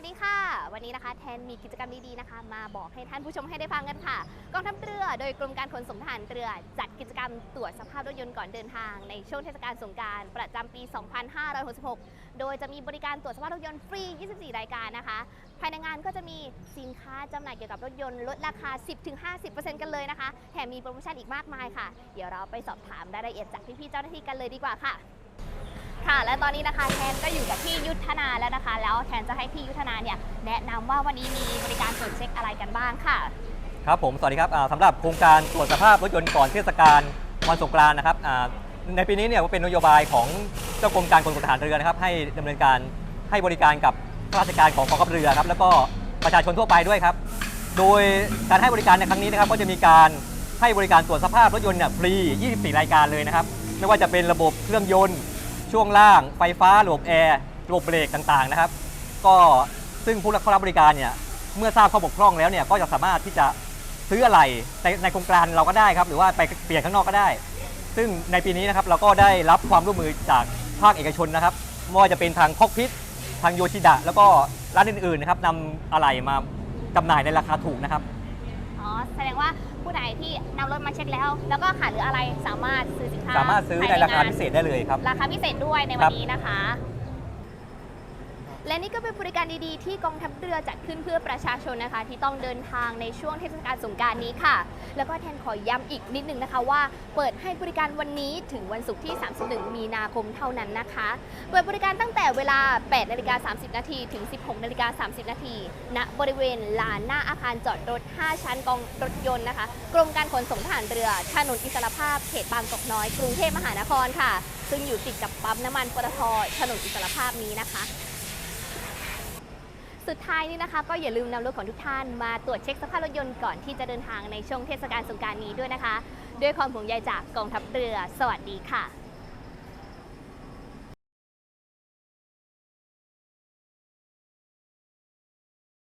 วัสดีค่ะ วันนี้นะคะแทนมีกิจกรรมดีๆนะคะ มาบอกให้ท่านผู้ชมให้ได้ฟังกันค่ะกองทัพเรือโดยกรมการขนส่งทหารเรือ จัดกิจกรรมตรวจสภาพรถยนต์ก่อนเดินทางในช่วงเทศกาลสงกรารประจำปี 2566 โดยจะมีบริการตรวจสภาพรถยนต์ฟรี 24 รายการนะคะ ภายในงานก็จะมีสินค้าจำหน่ายเกี่ยวกับรถยนต์ลดราคา 10-50%กันเลยนะคะแถมมีโปรโมชั่นอีกมากมายค่ะ เดี๋ยวเราไปสอบถามรายละเอียดจากพี่ๆเจ้าหน้าที่กันเลยดีกว่าค่ะ ค่ะ และตอนนี้นะคะแทนก็อยู่กับพี่ยุทธนาแล้วนะคะ แล้วแทนจะให้พี่ยุทธนาเนี่ยแนะนำว่าวันนี้มีบริการตรวจเช็คอะไรกันบ้างค่ะ ครับผม สวัสดีครับอ่าสำหรับโครงการตรวจสภาพรถยนต์ก่อนเทศกาลวันสงกรานต์นะครับอ่าในปีนี้เนี่ยเป็นนโยบายของเจ้ากรมการขนส่งทหารเรือนะครับให้ดำเนินการให้บริการกับข้าราชการของกองทัพเรือครับแล้วก็ประชาชนทั่วไปด้วยครับ โดยการให้บริการในครั้งนี้นะครับก็จะมีการให้บริการตรวจสภาพรถยนต์เนี่ยฟรี 24 รายการเลยนะครับ ไม่ว่าจะเป็นระบบเครื่องยนต์ ช่วงล่างไฟฟ้าระบบแอร์ระบบเบรกต่างๆนะครับ ก็ซึ่งผู้รับเข้ารับบริการเนี่ยเมื่อทราบข้อบกพร่องแล้วเนี่ยก็จะสามารถที่จะซื้ออะไรในในโครงการเราก็ได้ครับ หรือว่าไปเปลี่ยนข้างนอกก็ได้ ซึ่งในปีนี้นะครับเราก็ได้รับความร่วมมือจากภาคเอกชนนะครับไม่ว่าจะเป็นทางคอกพิททางโยชิดะ แล้วก็ร้านอื่นๆนะครับนำอะไหล่มาจำหน่ายในราคาถูกนะครับ อ๋อ แสดงว่าผู้ใดที่นำรถมาเช็คแล้ว แล้วก็ขาดหรืออะไรสามารถ สินค้าสามารถซื้อภยในราคางพิเศษได้เลยครับ ราคาพิเศษด้วยในควัรันบนี้นะคะ และนี่ก็เป็นบริการดีๆ ที่กองทัพเรือจัดขึ้นเพื่อประชาชนนะคะ ที่ต้องเดินทางในช่วงเทศกาลสงการนี้ค่ะ แล้วก็แทนขอย้ำอีกนิดนึงนะคะว่า เปิดให้บริการวันนี้ถึงวันศุกร์ที่ 31 มีนาคมเท่านั้นนะคะ เปิดบริการตั้งแต่เวลา 8 นาฬิกา 30 นาทีถึง 16 นาฬิกา 30 นาทีณบริเวณลานหน้าอาคารจอดรถ 5 ชั้นกองรถยนต์นะคะ กรมการขนส่งทหารเรือถนนอิสรภาพเขตบางกอกน้อยกรุงเทพมหานครค่ะ ซึ่งอยู่ติดกับปั๊มน้ำมันปตทถนนอิสรภาพนี้นะคะ สุดท้ายนี้นะคะก็อย่าลืมนำรถของทุกท่านมาตรวจเช็คสภาพรถยนต์ก่อนที่จะเดินทางในช่วงเทศกาลสงกรารนี้ด้วยนะคะ ด้วยความห่วงใยจากกองทัพเรือ สวัสดีค่ะ